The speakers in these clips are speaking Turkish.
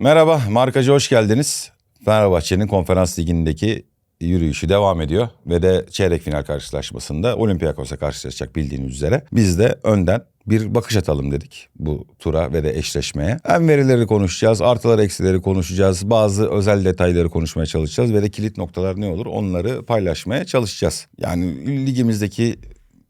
Merhaba, Markacı hoş geldiniz. Fenerbahçe'nin konferans ligindeki yürüyüşü devam ediyor ve de çeyrek final karşılaşmasında Olympiakos'a karşılaşacak bildiğiniz üzere. Biz de önden bir bakış atalım dedik bu tura ve de eşleşmeye. Hem verileri konuşacağız, artılar eksileri konuşacağız, bazı özel detayları konuşmaya çalışacağız ve de kilit noktalar ne olur onları paylaşmaya çalışacağız. Yani ligimizdeki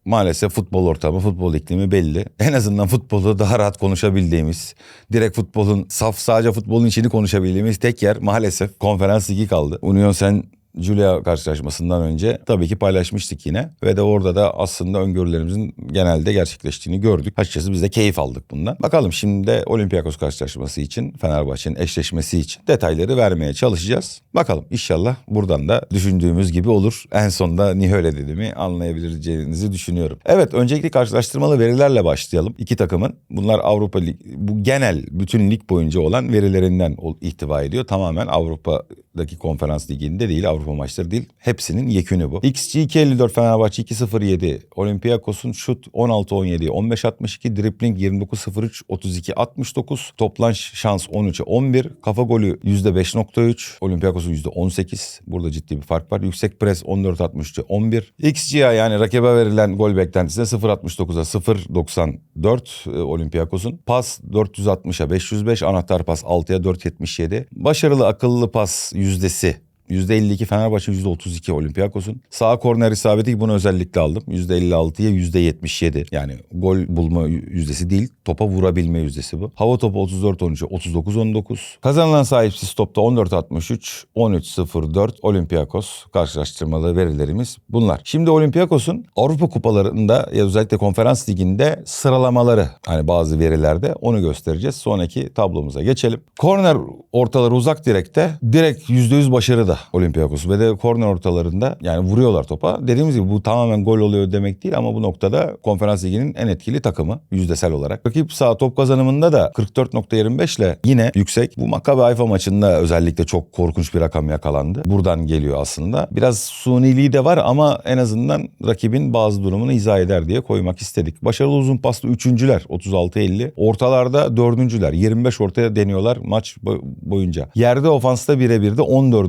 Maalesef futbol ortamı, futbol iklimi belli. En azından futbolu daha rahat konuşabildiğimiz, direkt futbolun, saf sadece futbolun içini konuşabildiğimiz tek yer maalesef konferans ligi kaldı. Union Sen Julia karşılaşmasından önce tabii ki paylaşmıştık yine. Ve de orada da aslında öngörülerimizin genelde gerçekleştiğini gördük. Açıkçası biz de keyif aldık bundan. Bakalım şimdi de Olympiakos karşılaşması için, Fenerbahçe'nin eşleşmesi için detayları vermeye çalışacağız. Bakalım inşallah buradan da düşündüğümüz gibi olur. En sonunda niye öyle dediğimi anlayabileceğinizi düşünüyorum. Evet öncelikle karşılaştırmalı verilerle başlayalım. İki takımın. Bunlar Avrupa Lig, bu genel bütün lig boyunca olan verilerinden ihtiva ediyor. Tamamen Avrupa'daki konferans liginde değil, Avrupa maçları değil. Hepsinin yekünü bu. XG 254 Fenerbahçe 207. Olympiakos'un şut 16-17, 15-62, dribbling 29-03, 32-69. Toplam şans 13'e 11. Kafa golü %5.3. Olympiakos'un %18. Burada ciddi bir fark var. Yüksek pres 14-63'e 11. XGA yani rakibe verilen gol beklentisine 0.69'a 0.94 e, Olympiakos'un. Pas 460'a 505. Anahtar pas 6'ya 4.77. Başarılı akıllı pas yüzdesi %52 Fenerbahçe %32 Olympiakos'un. Sağ korner isabeti bunu özellikle aldım. %56'ya %77. Yani gol bulma yüzdesi değil topa vurabilme yüzdesi bu. Hava topu 34-13'e 39-19. Kazanılan sahipsiz topta 14-63, 13-04 Olympiakos karşılaştırmalı verilerimiz bunlar. Şimdi Olympiakos'un Avrupa kupalarında ya özellikle konferans liginde sıralamaları hani bazı verilerde onu göstereceğiz. Sonraki tablomuza geçelim. Korner ortaları uzak direkte direkt %100 başarı da Olympiakos ve de korner ortalarında yani vuruyorlar topa. Dediğimiz gibi bu tamamen gol oluyor demek değil ama bu noktada konferans liginin en etkili takımı yüzdesel olarak. Rakip sağ top kazanımında da 44.25 ile yine yüksek. Bu Maccabi Haifa maçında özellikle çok korkunç bir rakam yakalandı. Buradan geliyor aslında. Biraz suniliği de var ama en azından rakibin bazı durumunu izah eder diye koymak istedik. Başarılı uzun paslı üçüncüler 36-50. Ortalarda dördüncüler 25 ortaya deniyorlar maç boyunca. Yerde ofansta birebir de 14.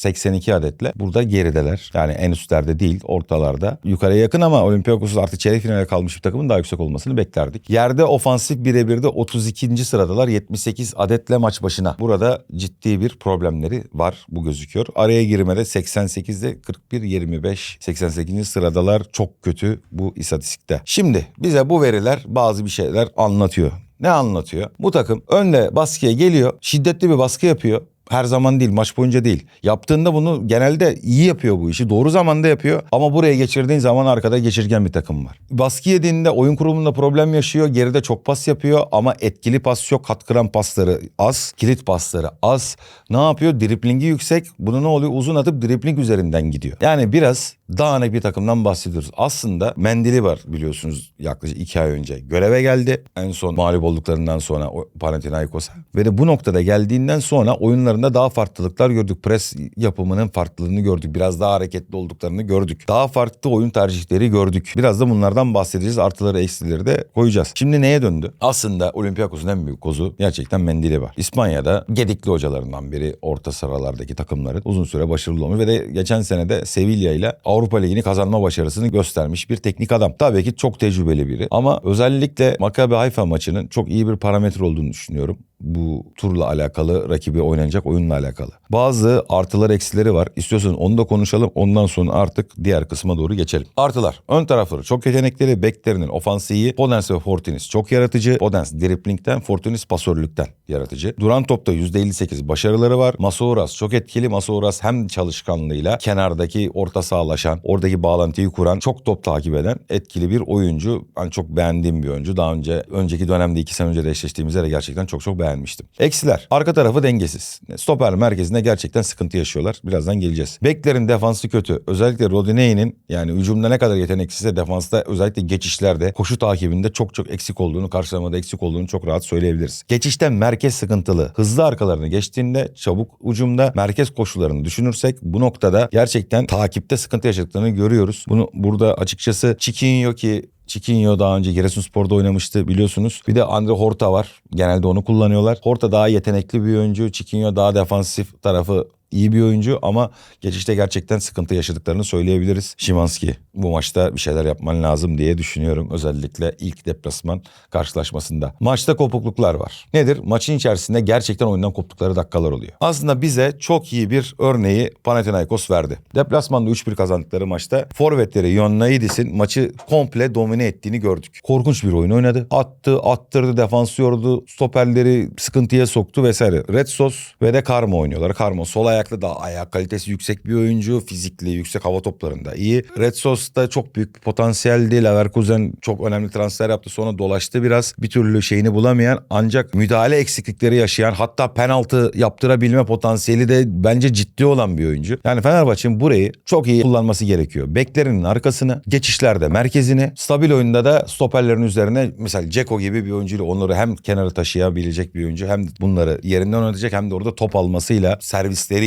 82 adetle burada gerideler. Yani en üstlerde değil ortalarda. Yukarıya yakın ama Olympiakos artık çeyrek finale kalmış bir takımın daha yüksek olmasını beklerdik. Yerde ofansif birebir de 32. sıradalar 78 adetle maç başına. Burada ciddi bir problemleri var bu gözüküyor. Araya girmede 88'de 41 25 88. sıradalar çok kötü bu istatistikte. Şimdi bize bu veriler bazı bir şeyler anlatıyor. Ne anlatıyor? Bu takım önde baskıya geliyor, şiddetli bir baskı yapıyor her zaman değil maç boyunca değil. Yaptığında bunu genelde iyi yapıyor bu işi. Doğru zamanda yapıyor ama buraya geçirdiğin zaman arkada geçirgen bir takım var. Baskı yediğinde oyun kurumunda problem yaşıyor. Geride çok pas yapıyor ama etkili pas yok. Katkıran pasları az. Kilit pasları az. Ne yapıyor? Driplingi yüksek. Bunu ne oluyor? Uzun atıp dripling üzerinden gidiyor. Yani biraz dağınık bir takımdan bahsediyoruz. Aslında Mendili var biliyorsunuz yaklaşık iki ay önce. Göreve geldi. En son mağlup olduklarından sonra Panathinaikos'a. Ve de bu noktada geldiğinden sonra oyunlarında daha farklılıklar gördük. Pres yapımının farklılığını gördük. Biraz daha hareketli olduklarını gördük. Daha farklı oyun tercihleri gördük. Biraz da bunlardan bahsedeceğiz. Artıları eksileri de koyacağız. Şimdi neye döndü? Aslında Olympiakos'un en büyük kozu gerçekten Mendili var. İspanya'da gedikli hocalarından biri orta sıralardaki takımların uzun süre başarılı olmuş ve de geçen sene de Sevilla ile Avrupa Avrupa Ligi'ni kazanma başarısını göstermiş bir teknik adam. Tabii ki çok tecrübeli biri ama özellikle Maccabi Haifa maçının çok iyi bir parametre olduğunu düşünüyorum bu turla alakalı, rakibi oynanacak oyunla alakalı. Bazı artılar eksileri var. İstiyorsan onu da konuşalım. Ondan sonra artık diğer kısma doğru geçelim. Artılar. Ön tarafları çok yetenekleri. Beklerinin ofansiyi. Podens ve Fortunis çok yaratıcı. Podens driplingten, Fortunis pasörlükten yaratıcı. Duran topta %58 başarıları var. Masouras çok etkili. Masouras hem çalışkanlığıyla kenardaki orta sağlaşan, oradaki bağlantıyı kuran, çok top takip eden etkili bir oyuncu. Ben çok beğendiğim bir oyuncu. Daha önce önceki dönemde iki sene önce de eşleştiğimizde de gerçekten çok çok beğendim beğenmiştim. Eksiler. Arka tarafı dengesiz. Stoper merkezinde gerçekten sıkıntı yaşıyorlar. Birazdan geleceğiz. Beklerin defansı kötü. Özellikle Rodinei'nin yani hücumda ne kadar yeteneksizse defansta özellikle geçişlerde koşu takibinde çok çok eksik olduğunu, karşılamada eksik olduğunu çok rahat söyleyebiliriz. Geçişte merkez sıkıntılı. Hızlı arkalarını geçtiğinde çabuk ucumda merkez koşularını düşünürsek bu noktada gerçekten takipte sıkıntı yaşadıklarını görüyoruz. Bunu burada açıkçası Chiquinho ki Chiquinho daha önce Giresunspor'da oynamıştı biliyorsunuz. Bir de Andre Horta var. Genelde onu kullanıyorlar. Horta daha yetenekli bir oyuncu. Chiquinho daha defansif tarafı iyi bir oyuncu ama geçişte gerçekten sıkıntı yaşadıklarını söyleyebiliriz. Şimanski bu maçta bir şeyler yapman lazım diye düşünüyorum. Özellikle ilk deplasman karşılaşmasında. Maçta kopukluklar var. Nedir? Maçın içerisinde gerçekten oyundan koptukları dakikalar oluyor. Aslında bize çok iyi bir örneği Panathinaikos verdi. Deplasmanda 3-1 kazandıkları maçta forvetleri Ioannidis'in maçı komple domine ettiğini gördük. Korkunç bir oyun oynadı. Attı, attırdı, defansı yordu, stoperleri sıkıntıya soktu vesaire. Red Sos ve de Karma oynuyorlar. Karma sol ayaklı da ayak kalitesi yüksek bir oyuncu. Fizikli, yüksek hava toplarında iyi. Red Sos da çok büyük bir potansiyeldi. Leverkusen çok önemli transfer yaptı. Sonra dolaştı biraz. Bir türlü şeyini bulamayan ancak müdahale eksiklikleri yaşayan hatta penaltı yaptırabilme potansiyeli de bence ciddi olan bir oyuncu. Yani Fenerbahçe'nin burayı çok iyi kullanması gerekiyor. Beklerinin arkasını, geçişlerde merkezini, stabil oyunda da stoperlerin üzerine mesela Ceko gibi bir oyuncuyla onları hem kenara taşıyabilecek bir oyuncu hem bunları yerinden oynatacak hem de orada top almasıyla,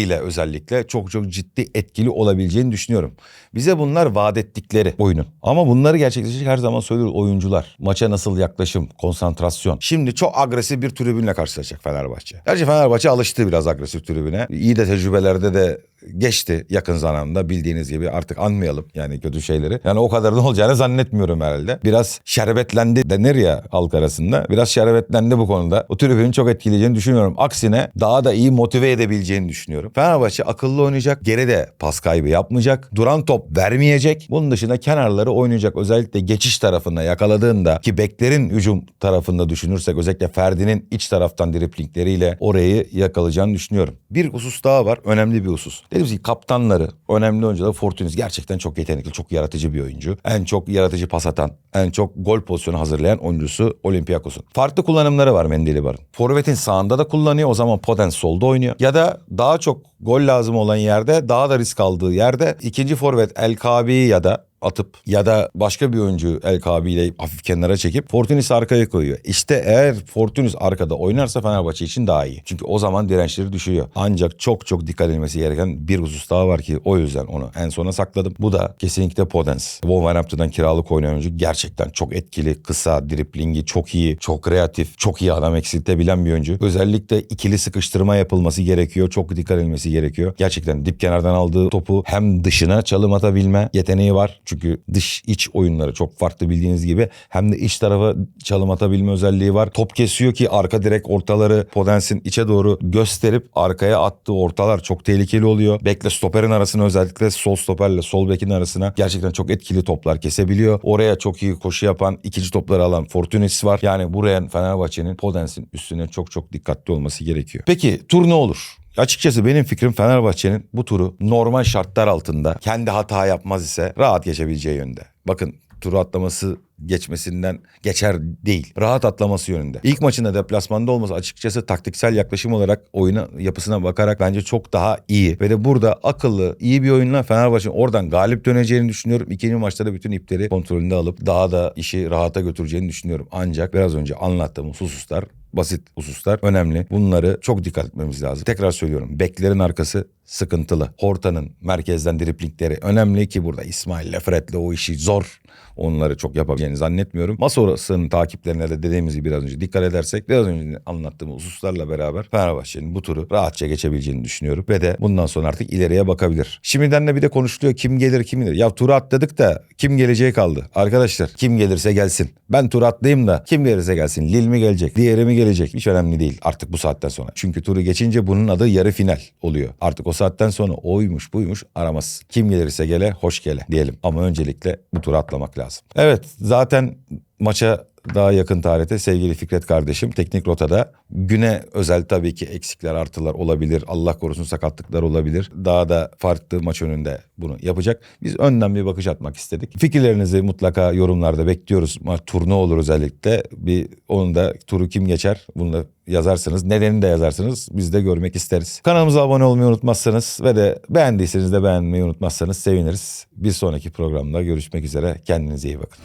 servisleriyle özellikle çok çok ciddi etkili olabileceğini düşünüyorum. Bize bunlar vaat ettikleri oyunun. Ama bunları gerçekleşecek her zaman söylüyoruz oyuncular. Maça nasıl yaklaşım, konsantrasyon. Şimdi çok agresif bir tribünle karşılaşacak Fenerbahçe. Gerçi Fenerbahçe alıştı biraz agresif tribüne. İyi de tecrübelerde de geçti yakın zamanda bildiğiniz gibi artık anmayalım yani kötü şeyleri. Yani o kadar da olacağını zannetmiyorum herhalde. Biraz şerbetlendi denir ya halk arasında. Biraz şerbetlendi bu konuda. O tribünün çok etkileyeceğini düşünüyorum. Aksine daha da iyi motive edebileceğini düşünüyorum. Fenerbahçe akıllı oynayacak. Geride pas kaybı yapmayacak. Duran top vermeyecek. Bunun dışında kenarları oynayacak. Özellikle geçiş tarafında yakaladığında ki beklerin hücum tarafında düşünürsek özellikle Ferdi'nin iç taraftan driplingleriyle orayı yakalayacağını düşünüyorum. Bir husus daha var. Önemli bir husus. Dedim ki kaptanları, önemli oyuncuları Fortunis gerçekten çok yetenekli, çok yaratıcı bir oyuncu. En çok yaratıcı pas atan, en çok gol pozisyonu hazırlayan oyuncusu Olympiakos'un. Farklı kullanımları var Mendilibar'ın. Forvet'in sağında da kullanıyor. O zaman Podens solda oynuyor. Ya da daha çok gol lazım olan yerde, daha da risk aldığı yerde ikinci forvet El Kabi ya da atıp ya da başka bir oyuncu El Kabi ile hafif kenara çekip Fortunis arkaya koyuyor. İşte eğer Fortunis arkada oynarsa Fenerbahçe için daha iyi. Çünkü o zaman dirençleri düşüyor. Ancak çok çok dikkat edilmesi gereken bir husus daha var ki o yüzden onu en sona sakladım. Bu da kesinlikle Podens. Wolverhampton'dan kiralık oynayan oyuncu gerçekten çok etkili, kısa, driplingi çok iyi, çok kreatif, çok iyi adam eksiltebilen bir oyuncu. Özellikle ikili sıkıştırma yapılması gerekiyor. Çok dikkat edilmesi gerekiyor. Gerçekten dip kenardan aldığı topu hem dışına çalım atabilme yeteneği var. Çünkü dış iç oyunları çok farklı bildiğiniz gibi. Hem de iç tarafa çalım atabilme özelliği var. Top kesiyor ki arka direk ortaları Podens'in içe doğru gösterip arkaya attığı ortalar çok tehlikeli oluyor. Bekle stoperin arasına özellikle sol stoperle sol bekin arasına gerçekten çok etkili toplar kesebiliyor. Oraya çok iyi koşu yapan ikinci topları alan Fortunis var. Yani buraya Fenerbahçe'nin Podens'in üstüne çok çok dikkatli olması gerekiyor. Peki tur ne olur? Açıkçası benim fikrim Fenerbahçe'nin bu turu normal şartlar altında kendi hata yapmaz ise rahat geçebileceği yönde. Bakın turu atlaması geçmesinden geçer değil. Rahat atlaması yönünde. İlk maçında deplasmanda olması açıkçası taktiksel yaklaşım olarak oyuna yapısına bakarak bence çok daha iyi. Ve de burada akıllı iyi bir oyunla Fenerbahçe'nin oradan galip döneceğini düşünüyorum. İkinci maçta da bütün ipleri kontrolünde alıp daha da işi rahata götüreceğini düşünüyorum. Ancak biraz önce anlattığım hususlar basit hususlar önemli. Bunları çok dikkat etmemiz lazım. Tekrar söylüyorum. Beklerin arkası sıkıntılı. Horta'nın merkezden driplingleri önemli ki burada İsmail Fred'le o işi zor. Onları çok yapabileceğini zannetmiyorum. Masa orasının takiplerine de dediğimiz gibi biraz önce dikkat edersek biraz önce anlattığım hususlarla beraber Fenerbahçe'nin bu turu rahatça geçebileceğini düşünüyorum. Ve de bundan sonra artık ileriye bakabilir. Şimdiden de bir de konuşuluyor kim gelir kim gelir. Ya turu atladık da kim geleceği kaldı. Arkadaşlar kim gelirse gelsin. Ben turu atlayayım da kim gelirse gelsin. Lil mi gelecek diğeri mi gelecek hiç önemli değil artık bu saatten sonra. Çünkü turu geçince bunun adı yarı final oluyor. Artık o saatten sonra oymuş buymuş aramaz. Kim gelirse gele hoş gele diyelim. Ama öncelikle bu turu atlamak lazım. Evet zaten maça daha yakın tarihte sevgili Fikret kardeşim teknik rotada güne özel tabii ki eksikler artılar olabilir. Allah korusun sakatlıklar olabilir. Daha da farklı maç önünde bunu yapacak. Biz önden bir bakış atmak istedik. Fikirlerinizi mutlaka yorumlarda bekliyoruz. Turnu olur özellikle. Bir onun da turu kim geçer bunu da yazarsınız. Nedenini de yazarsınız. Biz de görmek isteriz. Kanalımıza abone olmayı unutmazsanız ve de beğendiyseniz de beğenmeyi unutmazsanız seviniriz. Bir sonraki programda görüşmek üzere. Kendinize iyi bakın.